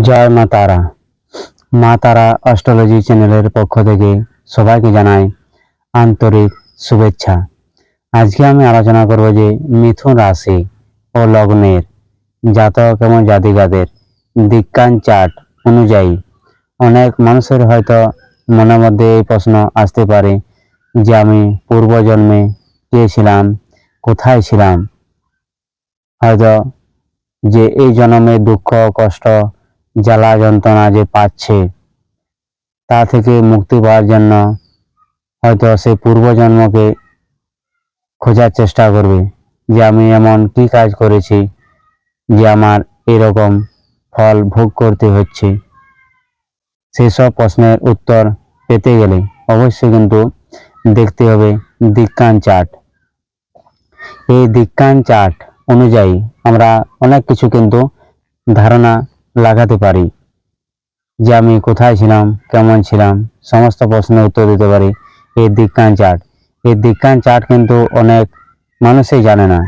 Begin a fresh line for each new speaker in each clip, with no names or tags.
জয় মা তারা। মা তারা অস্ট্রোলজি চ্যানেলের পক্ষ থেকে সবাইকে জানাই আন্তরিক শুভেচ্ছা। আজকে আমি আলোচনা করব যে মিথুন রাশি ও লগ্নের জাতক এবং জাতিকাদের দিক্কান চার্ট অনুযায়ী অনেক মানুষের হয়তো মনের মধ্যে এই প্রশ্ন আসতে পারে যে আমি পূর্বজন্মে কে কোথায় ছিলাম? হয়তো যে এই জন্মে দুঃখ, কষ্ট জ্বালা যন্ত্রণা যে পাচ্ছে, তা থেকে মুক্তি পাওয়ার জন্য হয়তো সে পূর্বজন্মকে খোঁজার চেষ্টা করবে যে আমি এমন কি কাজ করেছি যে আমার এরকম ফল ভোগ করতে হচ্ছে। সেই সব প্রশ্নের উত্তর পেতে গেলে অবশ্যই কিন্তু দেখতে হবে দিক্কান চার্ট। এই দিক্কান চার্ট অনুযায়ী আমরা অনেক কিছু কিন্তু ধারণা লাগাতে পারি। যে আমি কোথায় ছিলাম, কেমন ছিলাম, সমস্ত প্রশ্নের উত্তর দিতে পারি। এই দিক্কান চার্ট। এই দিক্কান চার্ট কিন্তু অনেক মানুষই জানে না।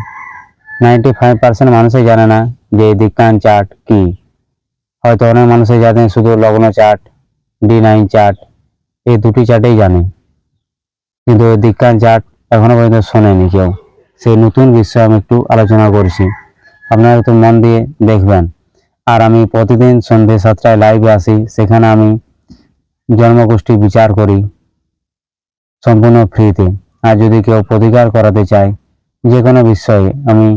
নাইনটি ফাইভ পার্সেন্ট মানুষই জানে না যে এই দিক্কান চার্ট কি। হয়তো অনেক মানুষই জানে শুধু লগ্ন চার্ট, ডি নাইন চার্ট, এই দুটি চার্টেই জানে। কিন্তু এই দিক্কান চার্ট এখনও পর্যন্ত শোনেনি কেউ। সেই নতুন বিষয়ে আমি একটু আলোচনা করছি। আপনারা একটু মন দিয়ে দেখবেন। আর আমি প্রতিদিন সন্ধ্যে সাতটায় লাইভে আসি সেখানে আমি জন্মগোষ্ঠী বিচার করি, সম্পূর্ণ ফ্রিতে আর যদি কেউ প্রতিকার করাতে চায় যে কোনো বিষয়ে আমি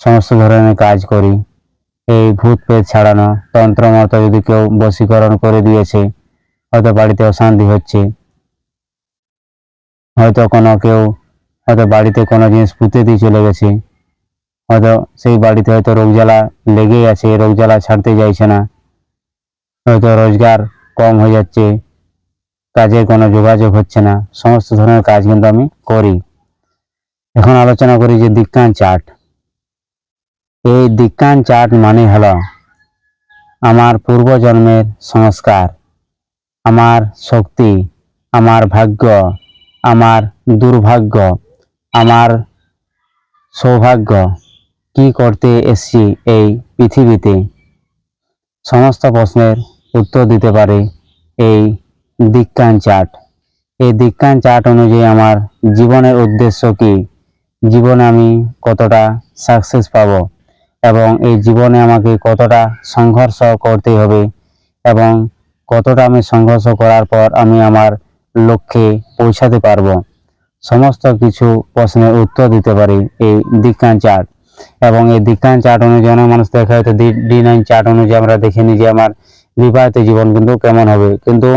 সমস্ত ধরনের কাজ করি। এই ভূত প্রেত ছাড়ানো তন্ত্রমত যদি কেউ বশীকরণ করে দিয়েছে, হয়তো বাড়িতে অশান্তি হচ্ছে। হয়তো কোনো কেউ, হয়তো বাড়িতে কোনো জিনিস পুঁতে দিয়ে চলে গেছে। হয়তো সেই বাড়িতে হয়তো রোগ জ্বালা লেগেই আছে, রোগ জ্বালা ছাড়তে চাইছে না। হয়তো রোজগার কম হয়ে যাচ্ছে, কাজের কোনো যোগাযোগ হচ্ছে না, সমস্ত ধরনের কাজ কিন্তু আমি করি। এখন আলোচনা করি যে দিক্কান চার্ট এই দিক্কান চার্ট মানে হলো আমার পূর্বজন্মের সংস্কার, আমার শক্তি, আমার ভাগ্য, আমার দুর্ভাগ্য, আমার সৌভাগ্য। কি করতে এসছি এই পৃথিবীতে? সমস্ত প্রশ্নের উত্তর দিতে পারে এই দিক্কান চার্ট। এই দীক্ষান চার্ট অনুযায়ী আমার জীবনের উদ্দেশ্য কি? জীবনে আমি কতটা সাকসেস পাব? এবং এই জীবনে আমাকে কতটা সংঘর্ষ করতে হবে? এবং কতটা আমি সংঘর্ষ করার পর আমি আমার লক্ষ্যে পৌঁছাতে পারব? সমস্ত কিছু প্রশ্নের উত্তর দিতে পারি এই দিক্কান চার্ট। এবং এই দিক্কান চার্ট অনুযায়ী অনেক মানুষ দেখা হয়তো ডি নাইন চার্ট অনুযায়ী আমরা দেখে নিই যে আমার বিবাহিত জীবন কিন্তু কেমন হবে। কিন্তু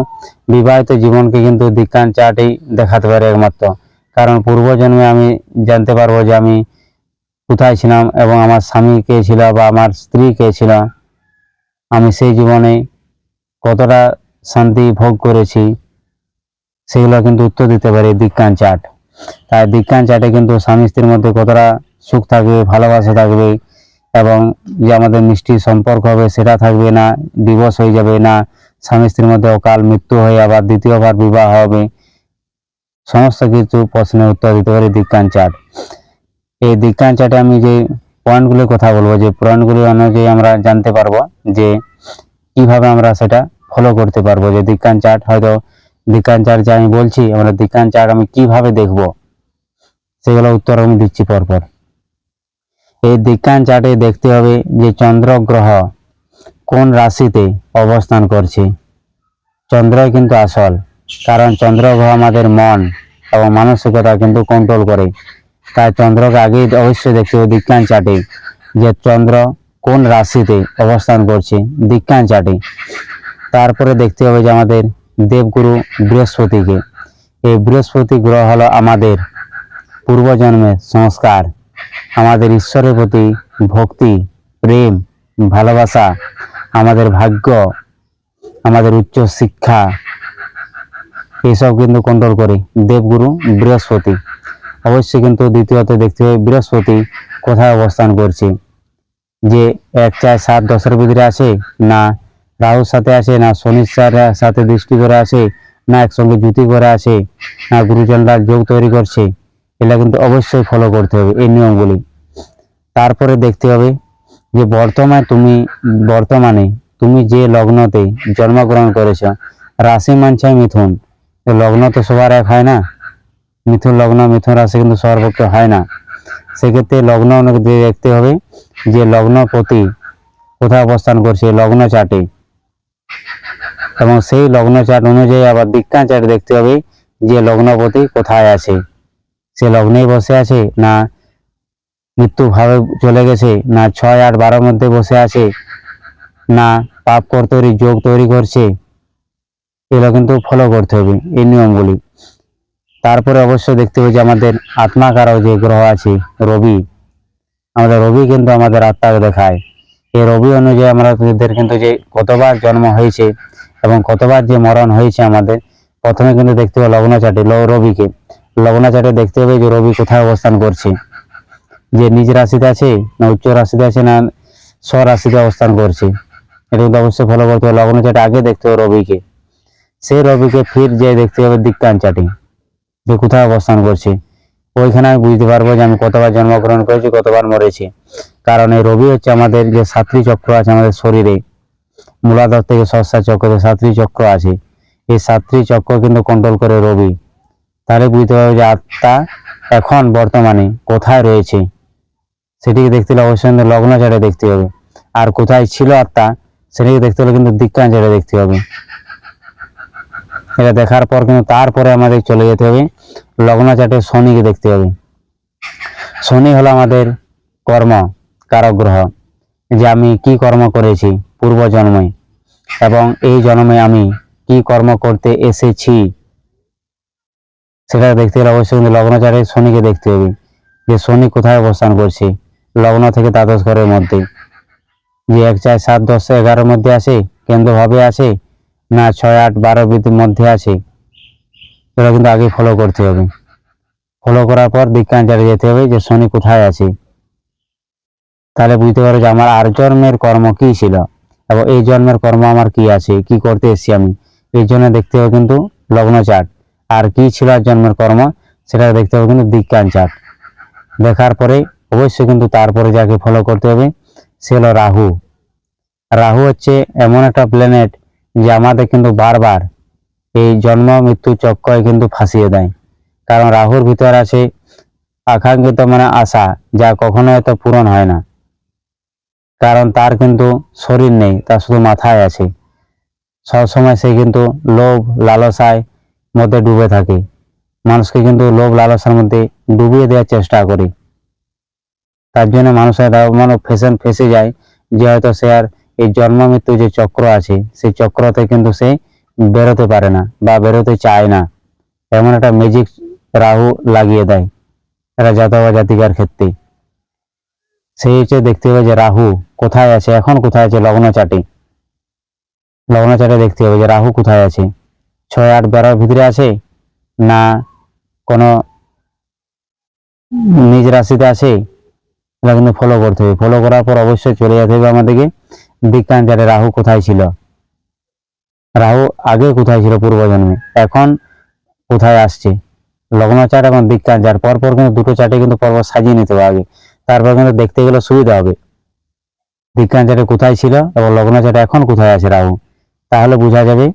বিবাহিত জীবনকে কিন্তু দিক্কান চার্টেই দেখাতে পারে একমাত্র। কারণ পূর্বজন্মে আমি জানতে পারব যে আমি কোথায় ছিলাম এবং আমার স্বামী কে ছিল বা আমার স্ত্রী কে ছিল। আমি সেই জীবনে কতটা শান্তি ভোগ করেছি, সেগুলো কিন্তু উত্তর দিতে পারে দিক্কান চার্ট। তাই দিক্কান চার্টে কিন্তু স্বামী স্ত্রীর মধ্যে কতটা সুখ থাকবে, ভালোবাসা থাকবে এবং যে আমাদের মিষ্টি সম্পর্ক হবে সেটা থাকবে না ডিভোর্স হয়ে যাবে না, স্বামী স্ত্রীর মধ্যে অকাল মৃত্যু হয়ে আবার দ্বিতীয়বার বিবাহ হবে। সমস্ত কিছু প্রশ্নের উত্তর দিতে পারি দিক্কান চাট। এই দিক্কান চার্টে আমি যে পয়েন্টগুলির কথা বলব, যে পয়েন্টগুলি অনুযায়ী আমরা জানতে পারব যে কীভাবে আমরা সেটা ফলো করতে পারব। যে দিক্কান চাট হয়তো দিক্কান চার্ট যে আমি বলছি, আমরা দিক্কান চাট আমি কীভাবে দেখব সেগুলো উত্তর আমি দিচ্ছি পরপর। এই দিক্কান চার্টে দেখতে হবে যে চন্দ্র গ্রহ কোন রাশিতে অবস্থান করছে। চন্দ্রই কিন্তু আসল, কারণ চন্দ্র গ্রহ আমাদের মন এবং মানসিকতা কিন্তু কন্ট্রোল করে। তাই চন্দ্রকে আগেই অবশ্যই দেখতে হবে দিক্কান চার্টে যে চন্দ্র কোন রাশিতে অবস্থান করছে দিক্কান চার্টে তারপরে দেখতে হবে যে আমাদের দেবগুরু বৃহস্পতিকে। এই বৃহস্পতি গ্রহ হলো আমাদের পূর্বজন্মের সংস্কার। আমাদের ঈশ্বরের প্রতি ভক্তি, প্রেম, ভালোবাসা, আমাদের ভাগ্য, আমাদের উচ্চ শিক্ষা, এসব কিন্তু কন্ট্রোল করে। দেবগুরু বৃহস্পতি। অবশ্যই কিন্তু দ্বিতীয়ত দেখতে হবে, বৃহস্পতি কোথায় অবস্থান করছে? যে এক, চার, সাত দশের ভিতরে আছে না রাহুর সাথে আছে, না সাথে- সাথে দৃষ্টি করে আছে, না একসঙ্গে জুতি করে আছে, না গুরুজনরা যোগ তৈরি করছে। এটা কিন্তু অবশ্যই ফলো করতে হবে এই নিয়মগুলি। তারপরে দেখতে হবে যে বর্তমানে তুমি বর্তমানে তুমি যে লগ্নতে জন্মগ্রহণ করেছ, রাশি মানছে মিথুন। তো লগ্ন তো সবার এক হয় না। মিথুন লগ্ন, মিথুন রাশি কিন্তু সবার পক্ষে হয় না। সেক্ষেত্রে লগ্ন দেখতে হবে যে লগ্নপতি কোথায় অবস্থান করছে, লগ্ন চাটে এবং সেই লগ্ন চাট অনুযায়ী আবার দিক্কান চাট দেখতে হবে যে লগ্নপতি কোথায় আছে। সে লগ্নেই বসে আছে, না মৃত্যু ভাবে চলে গেছে, না ছয় আট বারোর মধ্যে বসে আছে, না পাপ কর তৈরি, যোগ তৈরি করছে, এগুলো কিন্তু ফলো করতে হবে এই নিয়মগুলি। তারপরে অবশ্যই দেখতে হবে যে আমাদের আত্মাকারক যে গ্রহ আছে, রবি, আমাদের রবি কিন্তু আমাদের আত্মাকে দেখায়। এই রবি অনুযায়ী আমাদের কিন্তু যে কতবার জন্ম হয়েছে এবং কতবার যে মরণ হয়েছে আমাদের, প্রথমে কিন্তু দেখতে হবে লগ্ন চাটে ল- রবিকে। লগ্ন চাটে দেখতে হবে যে রবি কোথায় অবস্থান করছে। যে নিজ রাশিতে আছে না উচ্চ রাশিতে আছে না স্ব রাশিতে অবস্থান করছে। এটা কিন্তু অবশ্যই ফলো করতে হবে। লগ্ন চাটে আগে দেখতে হবে রবিকে। সেই রবিকে ফির যে দেখতে হবে দিক্কান চাটে, যে কোথায় অবস্থান করছে। ওইখানে আমি বুঝতে পারব যে আমি কতবার জন্মগ্রহণ করেছি, কতবার মরেছি। কারণ এই রবি হচ্ছে আমাদের যে সাতটি চক্র আছে আমাদের শরীরে। মূলাধার থেকে সস্তা চক্র, সাতটি চক্র আছে। এই সাতটি চক্র কিন্তু কন্ট্রোল করে রবি। তাহলে বুঝতে পারবে যে আত্মা এখন বর্তমানে কোথায় রয়েছে। সেটিকে দেখতে হলে অবশ্যই কিন্তু লগ্ন চাটে দেখতে হবে। আর কোথায় ছিল আত্মা, সেটিকে দেখতে হলে কিন্তু দিক্কান চাটে দেখতে হবে। এটা দেখার পর কিন্তু তারপরে আমাদের চলে যেতে হবে। লগ্ন চাটে শনিকে দেখতে হবে। শনি হলো আমাদের কর্ম, কারক গ্রহ, যে আমি কি কর্ম করেছি পূর্ব জন্মে এবং এই জন্মে আমি কি কর্ম করতে এসেছি। সেটা দেখতে গেলে অবশ্যই কিন্তু লগ্ন চাটে শনিকে দেখতে হবে যে শনি কোথায় অবস্থান করছে। লগ্ন থেকে দ্বাদশ ঘরের মধ্যে। যে এক চার সাত দশ এগারোর মধ্যে আছে কেন্দ্রভাবে আছে, না ছয় আট বারো বৃদ্ধির মধ্যে আছে সেটা কিন্তু আগে ফলো করতে হবে। ফলো করার পর দিক্কাঞ্চারে যেতে হবে যে শনি কোথায় আছে। তাহলে বুঝতে পারো যে আমার আর জন্মের কর্ম কি ছিল এবং এই জন্মের কর্ম আমার কি আছে, কি করতে এসেছি আমি। এই জন্য দেখতে হবে কিন্তু লগ্ন চাট আর কি ছিল জন্মের কর্ম, সেটা দেখতে হবে কিন্তু বিজ্ঞান চাট দেখার পরে অবশ্যই কিন্তু তারপরে যাকে ফলো করতে হবে, সে হলো রাহু। রাহু হচ্ছে এমন একটা প্ল্যানেট যে আমাদের কিন্তু বারবার এই জন্ম, মৃত্যু চক্করে কিন্তু ফাঁসিয়ে দেয়। কারণ রাহুর ভিতর আছে আকাঙ্ক্ষিত মানে আশা, যা কখনো এত পূরণ হয় না। কারণ তার কিন্তু শরীর নেই তার শুধু মাথায় আছে। সবসময় সে কিন্তু লোভ, লালসায় মধ্যে ডুবে থাকে। মানুষকে কিন্তু লোভ লালসার মধ্যে ডুবিয়ে দেওয়ার চেষ্টা করে। তার জন্য মানুষের মানে ফেশন ফেসে যায় যে হয়তো সে আর এই জন্ম মৃত্যু যে চক্র আছে, সেই চক্রতে কিন্তু সে বেরোতে পারে না বা বেরোতে চায় না। এমন একটা ম্যাজিক রাহু লাগিয়ে দেয় এরা জাতক বা জাতিকার ক্ষেত্রে। সেই হচ্ছে দেখতে হবে যে রাহু কোথায় আছে, এখন কোথায় আছে লগ্ন চাটে লগ্ন চাটে দেখতে হবে যে রাহু কোথায় আছে। ছয়, আট বারোর ভিতরে আছে না কোনো নিজ রাশিতে আছে? এটা কিন্তু ফলো করতে হবে। ফলো করার পর অবশ্যই চলে যেতে হবে আমাদেরকে। বিজ্ঞান চাটে রাহু কোথায় ছিল? রাহু আগে কোথায় ছিল পূর্বজন্মে? এখন কোথায় আসছে? লগ্ন চাট এবং বিজ্ঞান চাট পরপর কিন্তু দুটো চাটে কিন্তু পরপর সাজিয়ে নিতে হবে আগে। তারপর কিন্তু দেখতে গেলে সুবিধা হবে। বিজ্ঞান চাটে কোথায় ছিল এবং লগ্ন চাটে এখন কোথায় আছে রাহু? তাহলে বোঝা যাবে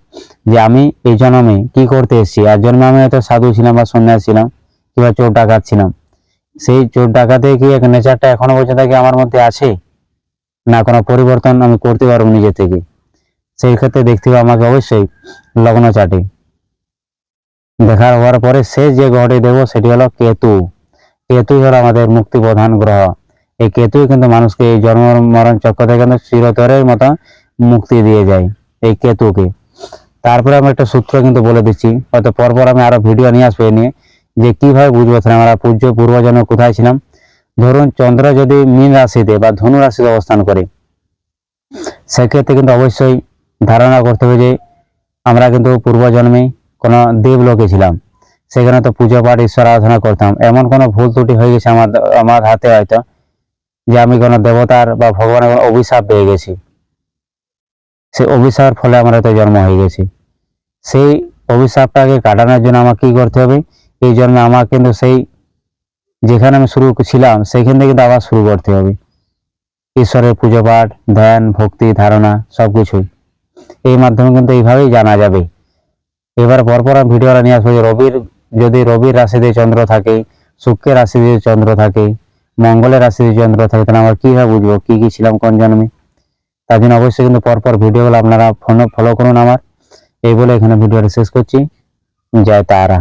যে আমি এই জন্মে কি করতে এসেছি। আর জন্মে আমি হয়তো সাধু ছিলাম বা সন্ন্যাস ছিলাম কিংবা চোর ডাকাত ছিলাম। সেই চোর ডাকাতে কি এক নেচারটা এখনও পর্যন্ত কি আমার মধ্যে আছে? না, কোনো পরিবর্তন আমি করতে পারব নিজে থেকে। সেই ক্ষেত্রে দেখতে হবে আমাকে অবশ্যই লগ্ন চাটে। দেখার হওয়ার পরে শেষ যে গ্রহটি দেবো সেটি হলো কেতু। কেতুই হলো আমাদের মুক্তি প্রধান গ্রহ। এই কেতুই কিন্তু মানুষকে এই জন্ম মরণ চক্র থেকে কিন্তু চিরতরের মতো মুক্তি দিয়ে যায়। এই কেতুকে। তারপরে আমি একটা সূত্র কিন্তু বলে দিচ্ছি। হয়তো পরপর আমি আরও ভিডিও নিয়ে আসব নিয়ে, যে কীভাবে বুঝব তাহলে আমরা পূজ্য, পূর্বজন্ম কোথায় ছিলাম? ধরুন চন্দ্র যদি মীন রাশিতে বা ধনু রাশিতে অবস্থান করে, সেক্ষেত্রে কিন্তু অবশ্যই ধারণা করতে হবে যে আমরা কিন্তু পূর্বজন্মে কোনো দেবলোকে ছিলাম। সেখানে তো পুজো পাঠ, ঈশ্বর আরাধনা করতাম। এমন কোনো ভুল ত্রুটি হয়ে গেছে আমার আমার হাতে হয়তো, যে আমি কোনো দেবতার বা ভগবানের অভিশাপ পেয়ে গেছি। সেই অভিশাপের ফলে আমার হয়তো জন্ম হয়ে গেছে। সেই অভিশাপটাকে কাটানোর জন্য আমাকে কি করতে হবে? এই জন্মে আমার কিন্তু সেই যেখানে আমি শুরু ছিলাম সেইখান থেকে আবার শুরু করতে হবে। ঈশ্বরের পুজো পাঠ, ধ্যান, ভক্তি, ধারণা সব কিছুই এই মাধ্যমে কিন্তু এইভাবেই জানা যাবে। এবার পরপর আমি ভিডিওটা নিয়ে আসব রবির, যদি রবির রাশিতে চন্দ্র থাকে, শুক্রের রাশিতে চন্দ্র থাকে, মঙ্গলের রাশিতে চন্দ্র থাকে, তাহলে আমরা কীভাবে বুঝব? কী কী ছিলাম কোন জন্মে? তার জন্য অবশ্যই কিন্তু পরপর ভিডিওগুলো আপনারা ফলো ফলো করুন আমার। এই বলে এখানে ভিডিওটা শেষ করছি। জয় তারা।